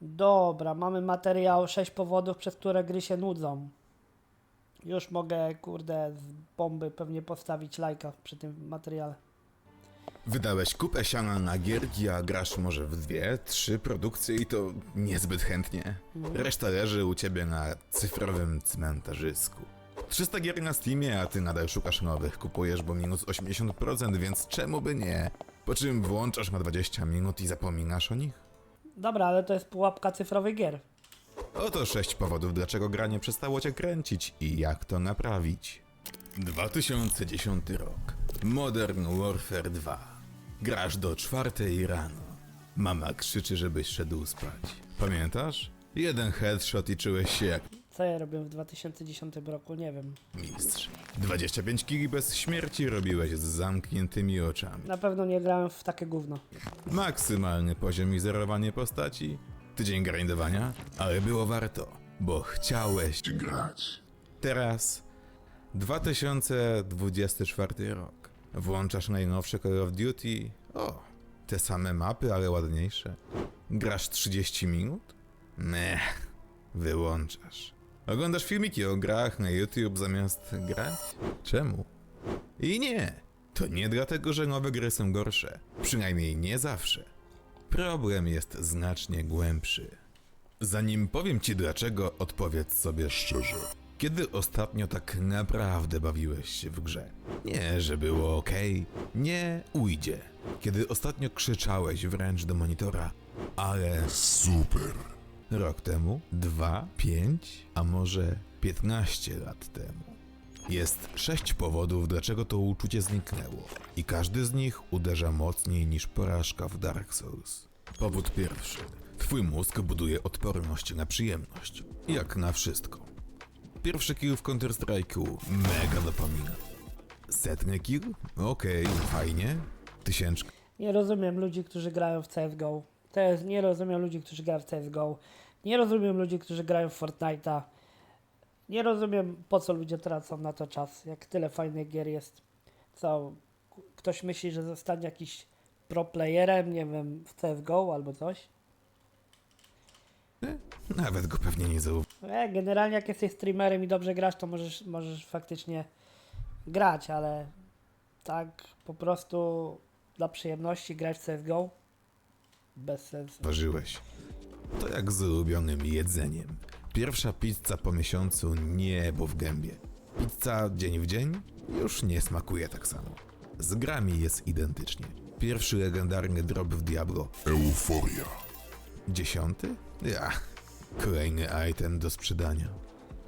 Dobra, mamy materiał 6 powodów, przez które gry się nudzą. Już mogę, kurde, z bomby pewnie postawić lajka przy tym materiale. Wydałeś kupę siana na gierki, a grasz może w dwie, trzy produkcje i to niezbyt chętnie. Reszta leży u ciebie na cyfrowym cmentarzysku. 300 gier na Steamie, a ty nadal szukasz nowych. Kupujesz, bo minus 80%, więc czemu by nie? Po czym włączasz na 20 minut i zapominasz o nich? Dobra, ale to jest pułapka cyfrowych gier. Oto sześć powodów, dlaczego gra nie przestało cię kręcić i jak to naprawić. 2010 rok. Modern Warfare 2. Grasz do czwartej rano. Mama krzyczy, żebyś szedł spać. Pamiętasz? Jeden headshot i czułeś się jak Co ja robię w 2010 roku, nie wiem. mistrz. 25 kg bez śmierci robiłeś z zamkniętymi oczami. Na pewno nie grałem w takie gówno. Maksymalny poziom i zerowanie postaci. Tydzień grindowania, ale było warto, bo chciałeś grać. Teraz 2024 rok. Włączasz najnowsze Call of Duty. O, te same mapy, ale ładniejsze. Grasz 30 minut? Meh, wyłączasz. Oglądasz filmiki o grach na YouTube zamiast grać? Czemu? I nie, to nie dlatego, że nowe gry są gorsze. Przynajmniej nie zawsze. Problem jest znacznie głębszy. Zanim powiem ci dlaczego, odpowiedz sobie szczerze. Kiedy ostatnio tak naprawdę bawiłeś się w grze? Nie, że było ok, nie ujdzie. Kiedy ostatnio krzyczałeś wręcz do monitora, ale super. Rok temu, dwa, pięć, a może piętnaście lat temu. Jest sześć powodów, dlaczego to uczucie zniknęło, i każdy z nich uderza mocniej niż porażka w Dark Souls. Powód pierwszy. Twój mózg buduje odporność na przyjemność, jak na wszystko. Pierwszy kill w Counter-Strike'u mega dopamina. Setny kill? Okej, fajnie. Tysięczka Nie rozumiem ludzi, którzy grają w CSGO. Nie rozumiem ludzi, którzy grają w CSGO. Nie rozumiem ludzi, którzy grają w Fortnite'a. Nie rozumiem, po co ludzie tracą na to czas, jak tyle fajnych gier jest. Co, ktoś myśli, że zostanie jakiś pro playerem, nie wiem, w CSGO albo coś? nawet go pewnie nie zauważył. E, generalnie jak jesteś streamerem i dobrze grasz, to możesz, możesz faktycznie grać, ale tak po prostu dla przyjemności grać w CSGO bez sensu. Ważyłeś. To jak z ulubionym jedzeniem. Pierwsza pizza po miesiącu niebo w gębie. Pizza dzień w dzień już nie smakuje tak samo. Z grami jest identycznie. Pierwszy legendarny drop w Diablo. Euforia. Dziesiąty? Ja. Kolejny item do sprzedania.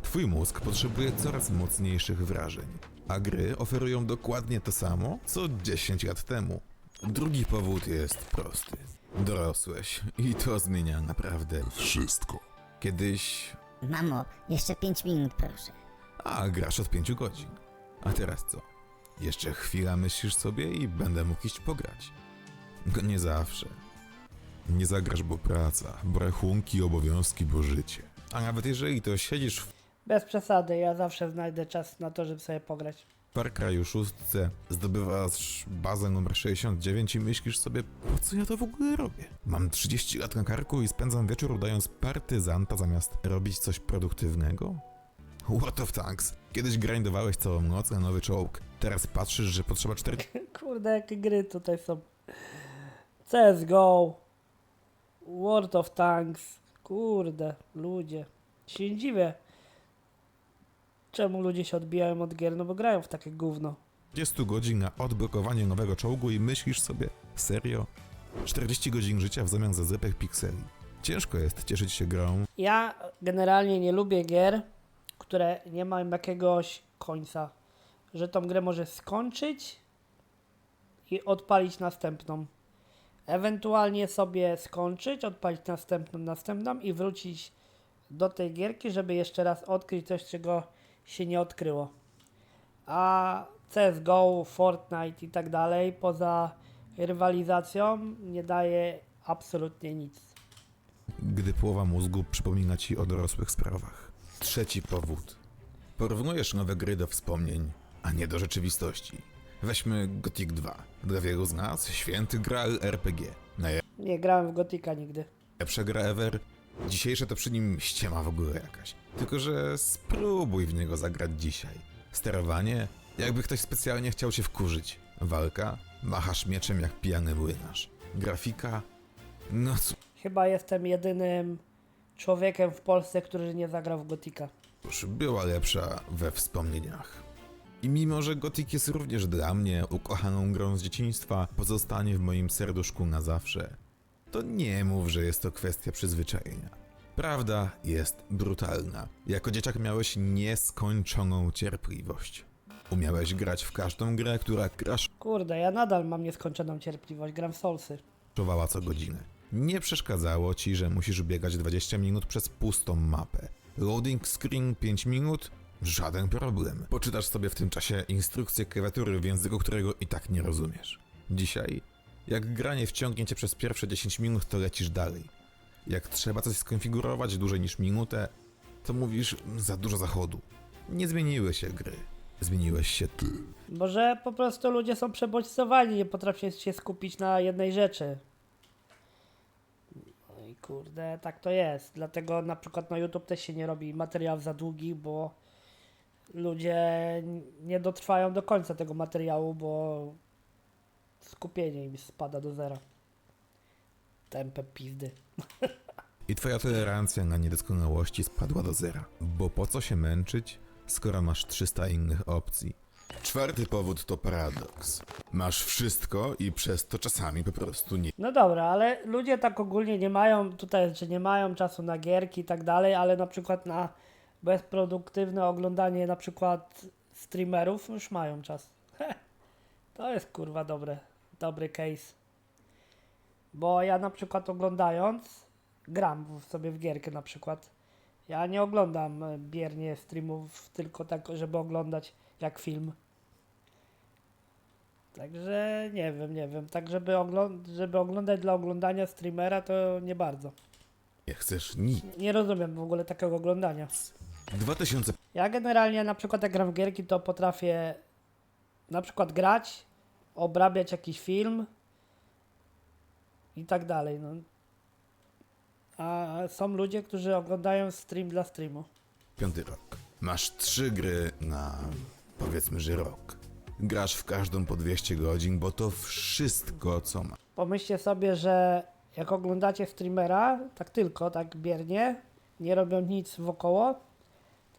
Twój mózg potrzebuje coraz mocniejszych wrażeń, a gry oferują dokładnie to samo, co 10 lat temu. Drugi powód jest prosty. Dorosłeś i to zmienia naprawdę wszystko. Kiedyś, Mamo, jeszcze 5 minut proszę. a grasz od 5 godzin. A teraz co? Jeszcze chwila myślisz sobie i będę mógł iść pograć. No Nie zawsze. Nie zagrasz, bo praca, bo rachunki, obowiązki, bo życie. A nawet jeżeli to siedzisz w Bez przesady, ja zawsze znajdę czas na to, żeby sobie pograć. Far Cry'u 6 zdobywasz bazę numer 69 i myślisz sobie, po co ja to w ogóle robię? Mam 30 lat na karku i spędzam wieczór udając partyzanta zamiast robić coś produktywnego? What of Tanks? Kiedyś grindowałeś całą noc na nowy czołg. Teraz patrzysz, że potrzeba 4 Kurde, jakie gry tutaj są. CSGO, World of Tanks, kurde, ludzie. Się dziwię, czemu ludzie się odbijają od gier, no bo grają w takie gówno. 40 godzin na odblokowanie nowego czołgu i myślisz sobie, serio? 40 godzin życia w zamian za zlepek pikseli. Ciężko jest cieszyć się grą, Ja generalnie nie lubię gier, które nie mają jakiegoś końca. Że tą grę możesz skończyć i odpalić następną. Ewentualnie sobie skończyć, odpalić następną, następną i wrócić do tej gierki, żeby jeszcze raz odkryć coś, czego się nie odkryło. A CSGO, Fortnite i tak dalej, poza rywalizacją, nie daje absolutnie nic. gdy połowa mózgu przypomina ci o dorosłych sprawach. Trzeci powód. Porównujesz nowe gry do wspomnień, a nie do rzeczywistości. Weźmy Gothic 2. Dla wielu z nas święty graal RPG. Nie grałem w Gotika nigdy. Najlepsza gra ever, Dzisiejsze to przy nim ściema w ogóle jakaś. Tylko, że spróbuj w niego zagrać dzisiaj. Sterowanie, jakby ktoś specjalnie chciał cię wkurzyć. Walka, machasz mieczem jak pijany młynarz. Grafika, no Chyba jestem jedynym człowiekiem w Polsce, który nie zagrał w Gotika. cóż, była lepsza we wspomnieniach. I mimo, że Gothic jest również dla mnie ukochaną grą z dzieciństwa, pozostanie w moim serduszku na zawsze, to nie mów, że jest to kwestia przyzwyczajenia. Prawda jest brutalna. Jako dzieciak miałeś nieskończoną cierpliwość. Umiałeś grać w każdą grę, która Kurde, ja nadal mam nieskończoną cierpliwość, gram w Soulsy. crashowała co godzinę. Nie przeszkadzało ci, że musisz biegać 20 minut przez pustą mapę. Loading screen 5 minut? Żaden problem. Poczytasz sobie w tym czasie instrukcję klawiatury w języku, którego i tak nie rozumiesz. Dzisiaj, jak granie wciągnie cię przez pierwsze 10 minut, to lecisz dalej. Jak trzeba coś skonfigurować dłużej niż minutę, to mówisz za dużo zachodu. Nie zmieniły się gry. Zmieniłeś się ty. Może po prostu ludzie są przebodźcowani, nie potrafią się skupić na jednej rzeczy. No i kurde, tak to jest. Dlatego na przykład na YouTube też się nie robi materiałów za długich, bo ludzie nie dotrwają do końca tego materiału, bo skupienie im spada do zera. Tempę pizdy. I twoja tolerancja na niedoskonałości spadła do zera. Bo po co się męczyć, skoro masz 300 innych opcji? Czwarty powód to paradoks. Masz wszystko i przez to czasami po prostu nie No dobra, ale ludzie tak ogólnie nie mają, tutaj, że nie mają czasu na gierki i tak dalej, ale na przykład na bezproduktywne oglądanie na przykład streamerów już mają czas. To jest kurwa dobre, dobry case. Bo ja na przykład oglądając, gram w- sobie w gierkę na przykład. Ja nie oglądam e, biernie streamów tylko tak, żeby oglądać jak film. Także nie wiem, nie wiem. Tak, żeby, ogląd- żeby oglądać dla oglądania streamera, to nie bardzo. chcesz nic. Nie rozumiem w ogóle takiego oglądania. 2000 Ja generalnie na przykład jak gram w gierki, to potrafię na przykład grać, obrabiać jakiś film i tak dalej. No. A są ludzie, którzy oglądają stream dla streamu. piąty rok. Masz trzy gry na powiedzmy, że rok. Grasz w każdą po 200 godzin, bo to wszystko co ma. Pomyślcie sobie, że jak oglądacie streamera, tak tylko, tak biernie, nie robią nic wokoło,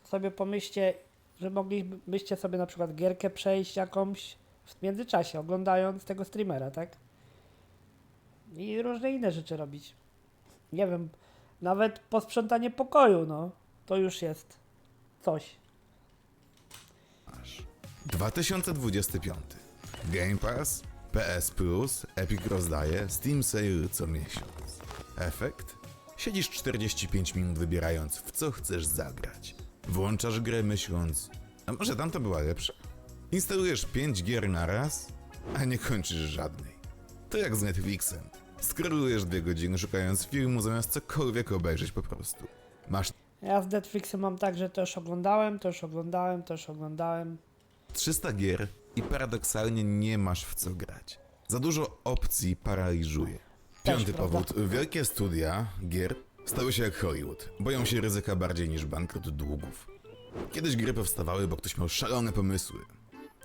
to sobie pomyślcie, że moglibyście sobie na przykład gierkę przejść jakąś w międzyczasie, oglądając tego streamera, tak? I różne inne rzeczy robić. Nie wiem, nawet posprzątanie pokoju, no, to już jest coś. Masz. 2025. Game Pass, PS Plus, Epic rozdaje, Steam Sale co miesiąc. Efekt? Siedzisz 45 minut wybierając w co chcesz zagrać. Włączasz grę myśląc, a może tamta była lepsza? Instalujesz 5 gier na raz, a nie kończysz żadnej. To jak z Netflixem. Scrollujesz dwie godziny szukając filmu zamiast cokolwiek obejrzeć po prostu. Masz Ja z Netflixem mam tak, że to już oglądałem, to już oglądałem, to już oglądałem. 300 gier i paradoksalnie nie masz w co grać. Za dużo opcji paraliżuje. Piąty prawda. powód. Wielkie studia gier stały się jak Hollywood. Boją się ryzyka bardziej niż bankrut długów. Kiedyś gry powstawały, bo ktoś miał szalone pomysły.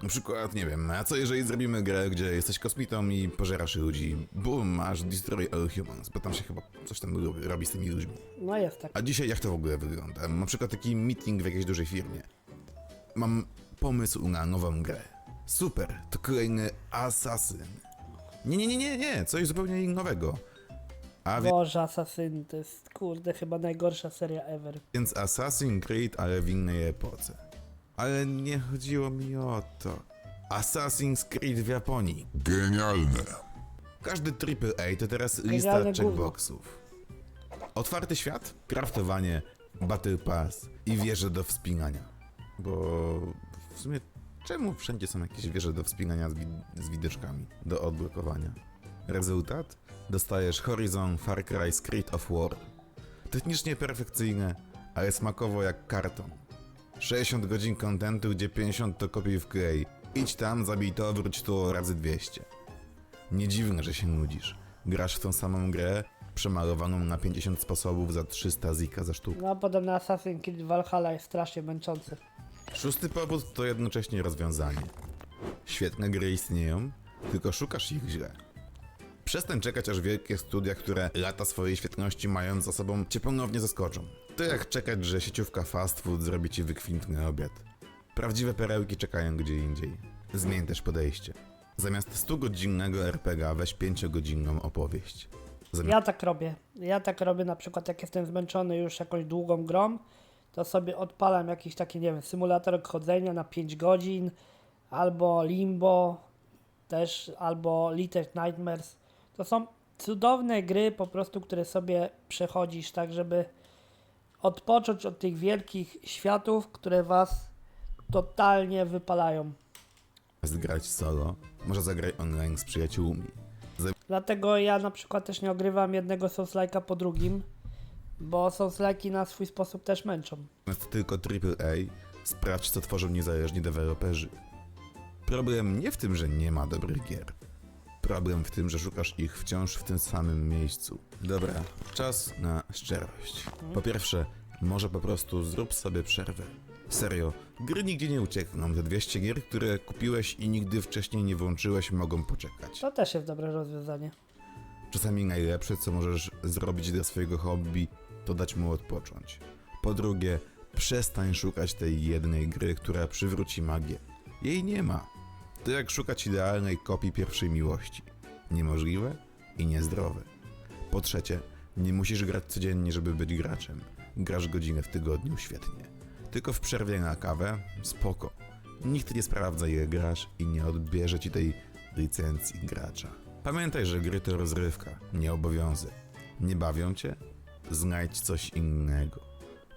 Na przykład, nie wiem, a co jeżeli zrobimy grę, gdzie jesteś kosmitą i pożerasz ludzi? Boom, masz Destroy All Humans, bo tam się chyba coś tam robi, robi z tymi ludźmi. No jest tak. A dzisiaj jak to w ogóle wygląda? Na przykład taki meeting w jakiejś dużej firmie. Mam pomysł na nową grę. Super, to kolejny Assassin. Nie, nie, nie, nie, nie, coś zupełnie nowego. A wie- Boże, Assassin to jest kurde chyba najgorsza seria ever. więc Assassin's Creed, ale w innej epoce. Ale nie chodziło mi o to. Assassin's Creed w Japonii. Genialne. Każdy AAA to teraz lista Genialne gówno. checkboxów. Otwarty świat, craftowanie, battle pass i wieże do wspinania. Bo w sumie czemu wszędzie są jakieś wieże do wspinania z, wi- z widoczkami do odblokowania? Rezultat? Dostajesz Horizon Far Cry Street of War. Technicznie perfekcyjne, ale smakowo jak karton. 60 godzin kontentu, gdzie 50 to kopiuj w klej. Idź tam, zabij to, wróć tu razy 200. Nie dziwne, że się nudzisz. Grasz w tą samą grę przemalowaną na 50 sposobów za 300 zika za sztukę. No, podobno Assassin's Creed Valhalla jest strasznie męczący. Szósty powód to jednocześnie rozwiązanie. Świetne gry istnieją, tylko szukasz ich źle. Przestań czekać, aż wielkie studia, które lata swojej świetności mają za sobą, cię ponownie zaskoczą. To jak czekać, że sieciówka fast food zrobi ci wykwintny obiad. Prawdziwe perełki czekają gdzie indziej. Zmień też podejście. Zamiast 100-godzinnego RPG weź 5-godzinną opowieść. Ja tak robię. Ja tak robię na przykład jak jestem zmęczony już jakąś długą grą, to sobie odpalam jakiś taki, nie wiem, symulator chodzenia na 5 godzin, albo Limbo też, albo Little Nightmares. To są cudowne gry po prostu, które sobie przechodzisz tak, żeby odpocząć od tych wielkich światów, które was totalnie wypalają. grać solo, może zagraj online z przyjaciółmi. Dlatego ja na przykład też nie ogrywam jednego Souls-like'a po drugim, bo Souls-like'i na swój sposób też męczą. Zamiast tylko AAA, sprawdź co tworzą niezależni deweloperzy. Problem nie w tym, że nie ma dobrych gier. Problem w tym, że szukasz ich wciąż w tym samym miejscu. Dobra, czas na szczerość. Po pierwsze, może po prostu zrób sobie przerwę. Serio, gry nigdzie nie uciekną. Te 200 gier, które kupiłeś i nigdy wcześniej nie włączyłeś, mogą poczekać. To też jest dobre rozwiązanie. Czasami najlepsze, co możesz zrobić dla swojego hobby, to dać mu odpocząć. Po drugie, przestań szukać tej jednej gry, która przywróci magię. Jej nie ma. To jak szukać idealnej kopii pierwszej miłości. Niemożliwe i niezdrowe. Po trzecie, nie musisz grać codziennie, żeby być graczem. Grasz godzinę w tygodniu świetnie. Tylko w przerwie na kawę spoko. Nikt nie sprawdza ile grasz i nie odbierze ci tej licencji gracza. Pamiętaj, że gry to rozrywka, nie obowiązek. Nie bawią cię? Znajdź coś innego.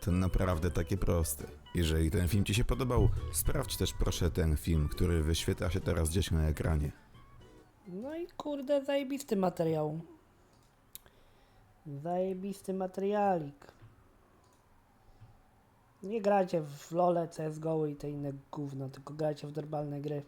To naprawdę takie proste. Jeżeli ten film Ci się podobał, sprawdź też proszę ten film, który wyświetla się teraz gdzieś na ekranie. No i kurde, zajebisty materiał. Zajebisty materialik. Nie grajcie w LoLe, CSGO i te inne gówno, tylko grajcie w normalne gry.